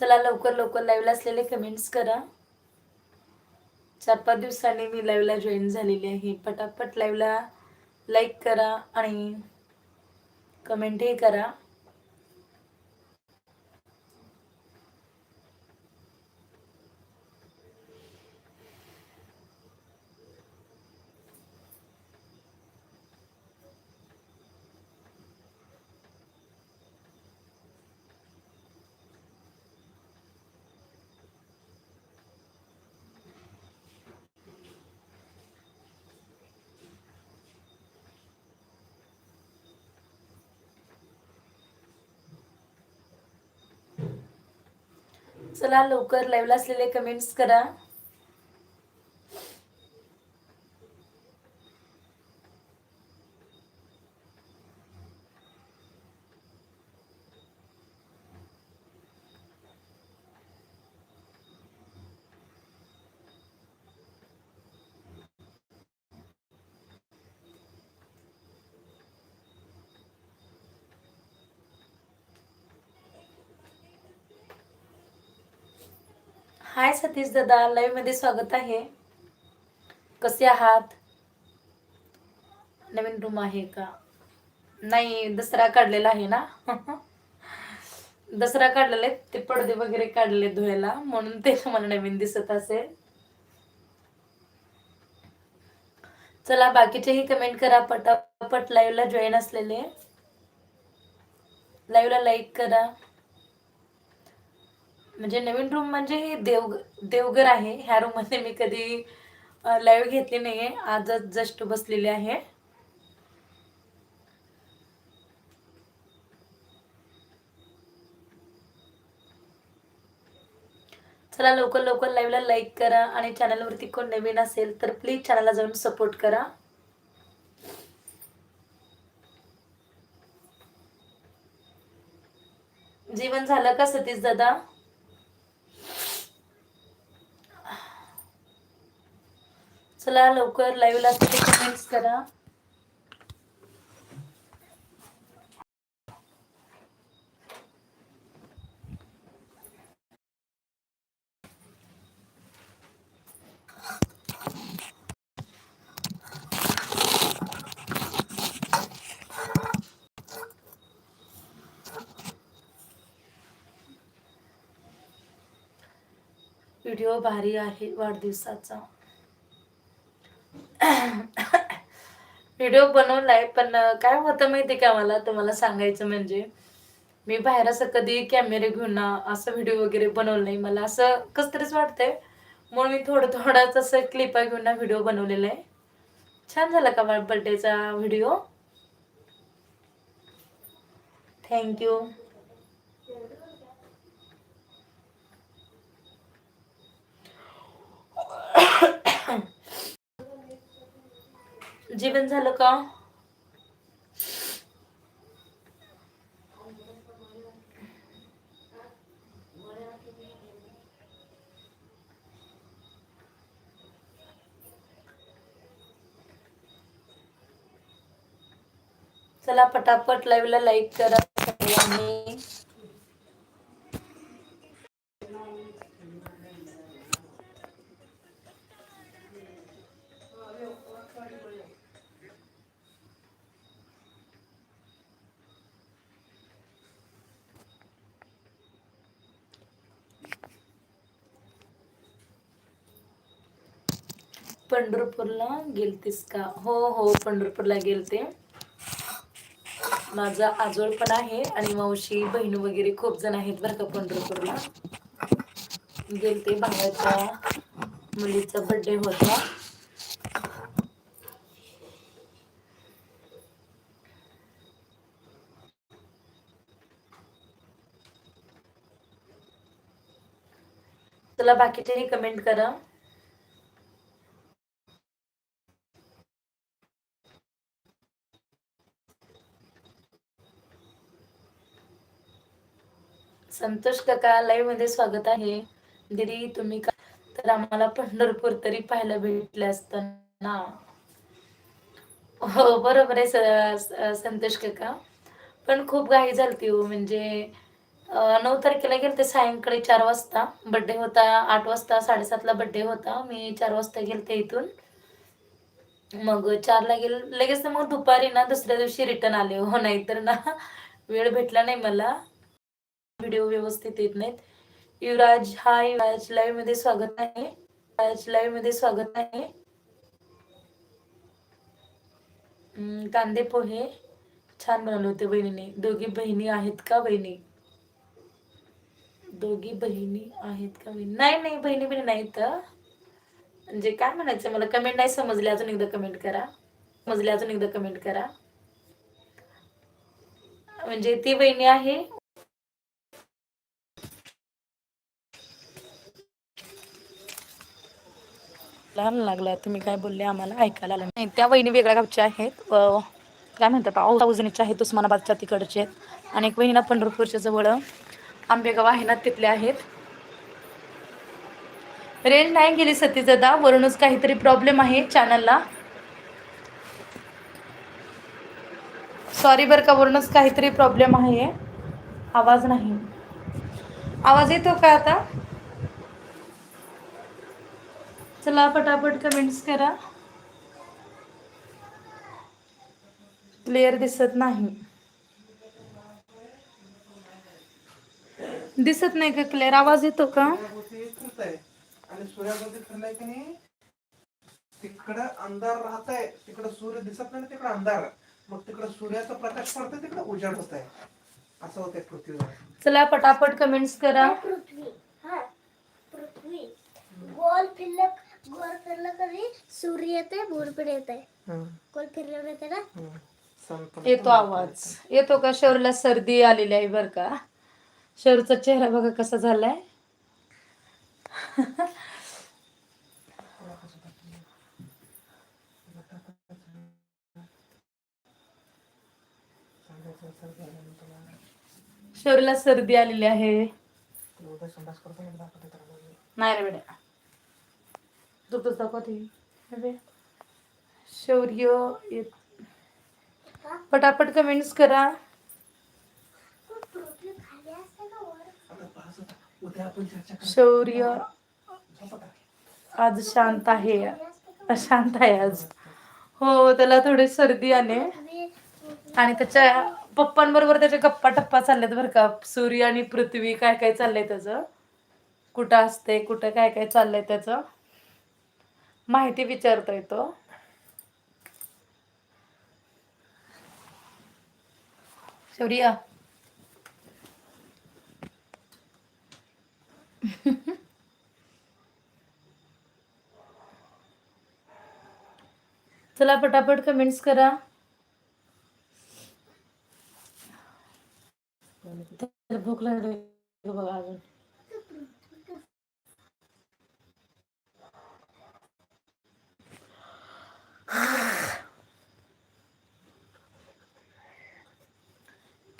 चला लवकर लवकर लाईव्हला असलेले कमेंट्स करा. चार पाच दिवसांनी मी लाईव्हला जॉईन झालेली आहे. पटापट लाईव्हला लाईक करा आणि कमेंटही करा. चला लवकर लाईव्हला असलेले कमेंट्स करा. हाय सतीश दादा लाईव्हमध्ये स्वागत आहे. कसे आहात? नवीन रूम आहे का? नाही दसरा काढलेला आहे ना? दसरा काढलेला आहे ते पडदे वगैरे काढले धुवायला म्हणून ते तुम्हाला नवीन दिसत असेल. चला बाकीचेही कमेंट करा. पटापट लाईव्हला जॉईन असलेले. लाईव्हला लाईक करा. म्हणजे नवीन रूम म्हणजे हे देव देवघर आहे. ह्या रूममध्ये मी कधी लाईव्ह घेतली नाहीये. आजच जस्ट बसलेली आहे. चला लवकर लवकर लाईव्हला लाईक करा आणि चॅनलवरती कोण नवीन असेल तर प्लीज चॅनलला जाऊन सपोर्ट करा. जेवण झालं का सतीश दादा? चला लवकर लाईव्हला कमेंट्स करा. व्हिडिओ भारी आहे वाढदिवसाचा. व्हिडिओ बनवलाय पण काय होतं माहिती का मला? तुम्हाला सांगायचं म्हणजे मी बाहेर असं कधी कॅमेरे घेऊन ना असं व्हिडिओ वगैरे बनवलं नाही. मला असं कस तरीच वाटतंय. म्हणून मी थोडं थोडंच असं क्लिपा घेऊन ना व्हिडिओ बनवलेला आहे. छान झाला का बर्थडेचा व्हिडिओ? थँक्यू जेवण झालं का? चला पटापट लाईव्हला लाईक करा सगळ्यांनी. पंढरपूरला गेलतीस का? हो हो पंढरपूरला गेलते. माझा आजोळ पण आहे आणि मावशी बहीण वगैरे खूप जण आहेत बरं का पंढरपूरला. गेलते भावाच्या मुलीचा बर्थडे होता. चला बाकीचे कमेंट करा. संतोष काका लाईव्हमध्ये स्वागत आहे. दिदी तुम्ही का? तर आम्हाला पंढरपूर तरी पाहायला भेटले असतं ना? हो बरोबर आहे संतोष काका. पण खूप घाई झालती हो म्हणजे नऊ तारखेला गेलते सायंकाळी चार वाजता. बड्डे होता आठ वाजता साडेसातला बड्डे होता. मी चार वाजता गेलते इथून. मग चारला गेल लगेच ना मग दुपारी ना दुसऱ्या दिवशी रिटर्न आले हो नाही तर ना वेळ भेटला नाही मला. व्हिडिओ व्यवस्थित येत नाहीत. युवराज हाय युवराज लाईव्हमध्ये स्वागत आहे. युवराज लाईव्हमध्ये स्वागत आहे. कांदे पोहे. छान बनवले होते बहिणीने. दोघी बहिणी आहेत का बहिणी? दोघी बहिणी आहेत का बहिणी? नाही नाही बहिणी बहिणी नाहीत. म्हणजे काय म्हणायचं? मला कमेंट नाही समजले. अजून एकदा कमेंट करा. समजले अजून एकदा कमेंट करा. म्हणजे ती बहिणी आहे. लहान लागला तुम्ही काय बोलले आम्हाला ऐकायला आलं नाही. त्या वहिनी वेगळ्या गावच्या आहेत. काय म्हणतात औसा उजनीच्या आहेत उस्मानाबादच्या तिकडचे आहेत. आणि एक वहिनीला पंढरपूरच्या जवळ आंबेगाव आहे ना तिथले आहेत. रेंज नाही गेली सतीश दादा वरूनच काहीतरी प्रॉब्लेम आहे चॅनलला सॉरी बरं का वरूनच काहीतरी प्रॉब्लेम आहे. आवाज नाही. आवाज येतो का आता? चला पटापट कमेंट्स करा. क्लिअर दिसत नाही. दिसत नाही का क्लिअर आवाज येतो का? आणि सूर्याभोवती फिरलाय की नाही? तिकडं अंधार राहत आहे तिकडं सूर्य दिसत नाही तिकडं अंधार मग तिकडं सूर्याचा प्रकाश पडतोय तिकडं उजाड होत आहे असं होतंय पृथ्वीवर. चला पटापट कमेंट्स करा. पृथ्वी. हा पृथ्वी. गोल फिरलं गोल फिरलं कधी? सूर्य येते भूरपीड येते गोल फिरल्यावर येते ना येतो आवाज. येतो का? शौरला सर्दी आलेली आहे बर का. शौरचा चेहरा बघा कसा झालाय. शौरला सर्दी आलेली आहे. नाही रे बेटा. दुखतच दाखवते. शौर्य येत- पटापट कमेंट्स करा. शौर्य. आज शांत आहे. अशांत आहे आज. हो त्याला थोडी सर्दी आले. आणि त्याच्या पप्पांबरोबर त्याच्या गप्पा टप्पा चालल्यात बरं का. सूर्य आणि पृथ्वी काय काय चाललंय त्याचं? कुठं असते कुठं काय काय चाललंय त्याचं? माहिती विचारता येतो शौर्या. चला पटापट कमेंट्स करा. भूक लागली बघा अजून.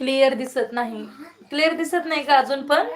क्लिअर दिसत नाही. क्लिअर दिसत नाही का अजून पण?